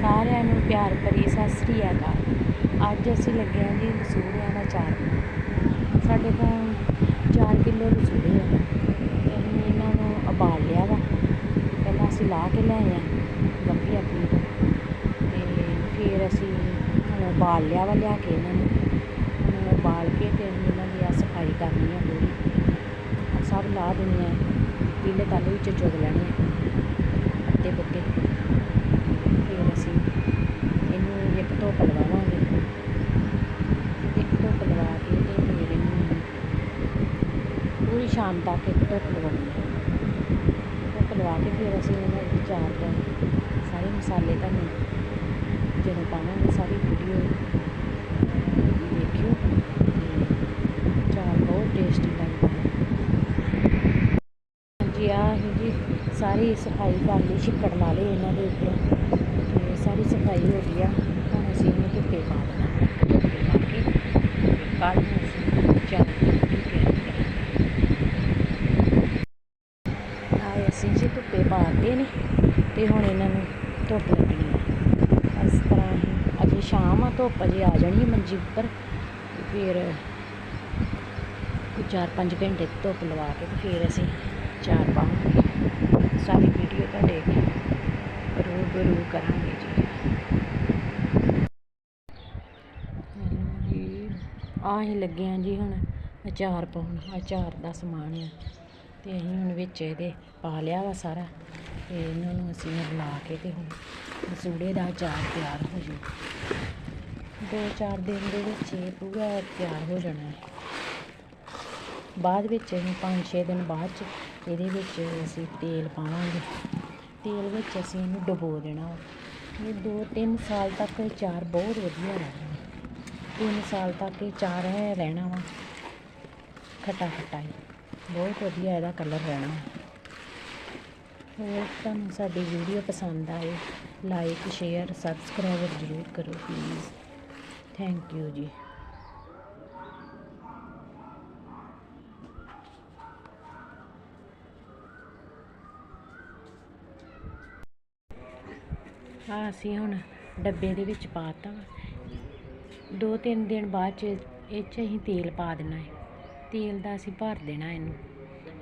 ਸਾਰਿਆਂ ਨੂੰ ਪਿਆਰ ਭਰੀ ਸਤਿ ਸ੍ਰੀ ਅਕਾਲ। ਅੱਜ ਅਸੀਂ ਲੱਗੇ ਹਾਂ ਜੀ ਰਸੂੜਿਆਂ ਦਾ ਚਾਰ। ਬਣਾਉਣ। ਸਾਡੇ ਕੋਲ 4 ਕਿਲੋ ਰਸੂੜੇ ਆ। ਤੇ ਅਸੀਂ ਇਹਨਾਂ ਨੂੰ ਉਬਾਲ ਲਿਆ ਵਾ। ਪਹਿਲਾਂ ਅਸੀਂ ਲਾ ਕੇ ਲਿਆਏ ਆ ਗੱਭੀ ਆਪਣੀ ਤੋਂ। ਤੇ ਫਿਰ ਅਸੀਂ ਉਬਾਲ ਲਿਆ ਵਾ ਲਿਆ ਕੇ ਇਹਨਾਂ ਨੂੰ। ਉਬਾਲ ਕੇ ਤੇ ਅਸੀਂ ਇਹਨਾਂ ਦੀ ਆ ਸਫ਼ਾਈ ਕਰਨੀ ਆ ਪੂਰੀ। ਸਭ ਲਾ ਦੇਣੀ ਆ। ਪੀਲੇ ਤਾਲੇ ਵਿੱਚ ਚੁਗ ਲੈਣੇ ਆ। ਅੱਤੇ ਬੱਤੇ ਫਿਰ ਅਸੀਂ ਇਹਨੂੰ ਇੱਕ ਧੁੱਪ ਲਵਾਵਾਂਗੇ ਇੱਕ ਧੁੱਪ ਲਵਾ ਕੇ ਤੇ ਫਿਰ ਇਹਨੂੰ ਪੂਰੀ ਸ਼ਾਮ ਤੱਕ ਇੱਕ ਧੁੱਪ ਲਵਾਉਣੀ ਹੈ। ਧੁੱਪ ਲਵਾ ਕੇ ਫਿਰ ਅਸੀਂ ਇਹਨਾਂ ਵਿੱਚ ਚਾਰ ਦਾ ਸਾਰੇ ਮਸਾਲੇ ਤੁਹਾਨੂੰ ਜਦੋਂ ਪਾਵਾਂਗੇ ਸਾਰੀ ਵੀਡੀਓ ਦੇਖਿਓ ਤੇ ਚਾਰ ਬਹੁਤ ਟੇਸਟੀ ਲੱਗਦਾ ਹੈ ਜੀ ਆ ਇਹ ਜੀ, ਸਾਰੀ ਸਫ਼ਾਈ ਕਰ ਲਈ, ਛਿੱਕੜ ਲਾ ਲਏ ਇਹਨਾਂ ਦੇ ਉੱਪਰ। ਤੇ ਸਾਰੀ ਸਫ਼ਾਈ ਹੋ ਗਈ ਆ, ਹੁਣ ਅਸੀਂ ਇਹਨੂੰ ਧੁੱਪੇ ਪਾ ਦੇਣਾ ਧੁੱਪੇ ਪਾ ਕੇ ਤੇ ਕੱਲ੍ਹ ਨੂੰ ਅਸੀਂ ਚਾਰ ਦੀ ਤਿਆਰੀ ਕਰਾਂਗੇ ਆਏ ਅਸੀਂ ਜੀ ਧੁੱਪੇ ਪਾਤੇ ਨੇ ਤੇ ਹੁਣ ਇਹਨਾਂ ਨੂੰ ਧੁੱਪ ਲੱਗਣੀ ਆ। ਇਸ ਤਰ੍ਹਾਂ ਹੀ ਅਜੇ ਸ਼ਾਮ ਆ, ਧੁੱਪ ਅਜੇ ਆ ਜਾਣੀ ਮੰਜੀ ਉੱਪਰ। ਫਿਰ ਕੋਈ ਚਾਰ ਪੰਜ ਘੰਟੇ ਧੁੱਪ ਲਵਾ ਕੇ ਤੇ ਫਿਰ ਅਸੀਂ ਚਾਰ ਪਾਵਾਂਗੇ ਸਾਰੀ ਵੀਡੀਓ ਤੁਹਾਡੇ ਰੂਬਰੂ ਕਰਾਂਗੇ ਜੀ। ਹੈਲੋ ਲੱਗੇ ਹਾਂ ਜੀ ਹੁਣ ਅਚਾਰ ਪਾਉਣ, ਅਚਾਰ ਦਾ ਸਮਾਨ ਆ। ਤੇ ਅਸੀਂ ਹੁਣ ਵਿੱਚ ਇਹਦੇ ਪਾ ਲਿਆ ਵਾ ਸਾਰਾ ਤੇ ਇਹਨਾਂ ਨੂੰ ਅਸੀਂ ਰਲਾ ਕੇ ਤੇ ਹੁਣ ਮਸੂੜੇ ਦਾ ਚਾਰ ਤਿਆਰ ਹੋ ਜੂ ਦੋ ਚਾਰ ਦਿਨ ਦੇ ਵਿੱਚ ਇਹ ਪੂਰਾ ਤਿਆਰ ਹੋ ਜਾਣਾ ਹੈ। ਬਾਅਦ ਵਿੱਚ ਅਸੀਂ ਪੰਜ ਛੇ ਦਿਨ ਬਾਅਦ ਚ ਇਹਦੇ ਵਿੱਚ ਅਸੀਂ ਤੇਲ ਪਾਵਾਂਗੇ। ਤੇਲ ਵਿੱਚ ਅਸੀਂ ਇਹਨੂੰ ਡੁਬੋ ਦੇਣਾ ਵਾ। ਇਹ ਦੋ ਤਿੰਨ ਸਾਲ ਤੱਕ ਇਹ ਚਾਰ ਬਹੁਤ ਵਧੀਆ ਰਹਿਣਾ ਤਿੰਨ ਸਾਲ ਤੱਕ ਇਹ ਚਾਰ ਰਹਿਣਾ ਵਾ। ਖੱਟਾ ਖੱਟਾ ਹੀ ਬਹੁਤ ਵਧੀਆ ਇਹਦਾ ਕਲਰ ਰਹਿਣਾ। ਹੋਰ ਤੁਹਾਨੂੰ ਸਾਡੀ ਵੀਡੀਓ ਪਸੰਦ ਆਏ ਲਾਈਕ ਸ਼ੇਅਰ ਸਬਸਕ੍ਰਾਈਬ ਜ਼ਰੂਰ ਕਰੋ ਪਲੀਜ਼ ਥੈਂਕ ਯੂ ਜੀ। ਆ ਅਸੀਂ ਹੁਣ ਡੱਬੇ ਦੇ ਵਿੱਚ ਪਾਤਾ ਵਾ। ਦੋ ਤਿੰਨ ਦਿਨ ਬਾਅਦ ਚ ਇਹ 'ਚ ਅਸੀਂ ਤੇਲ ਪਾ ਦੇਣਾ ਹੈ। ਤੇਲ ਦਾ ਅਸੀਂ ਭਰ ਦੇਣਾ ਇਹਨੂੰ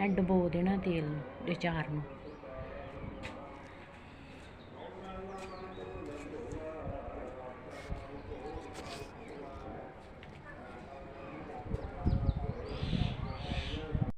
ਐ ਡੁਬੋ ਦੇਣਾ ਤੇਲ ਨੂੰ ਅਚਾਰ ਨੂੰ।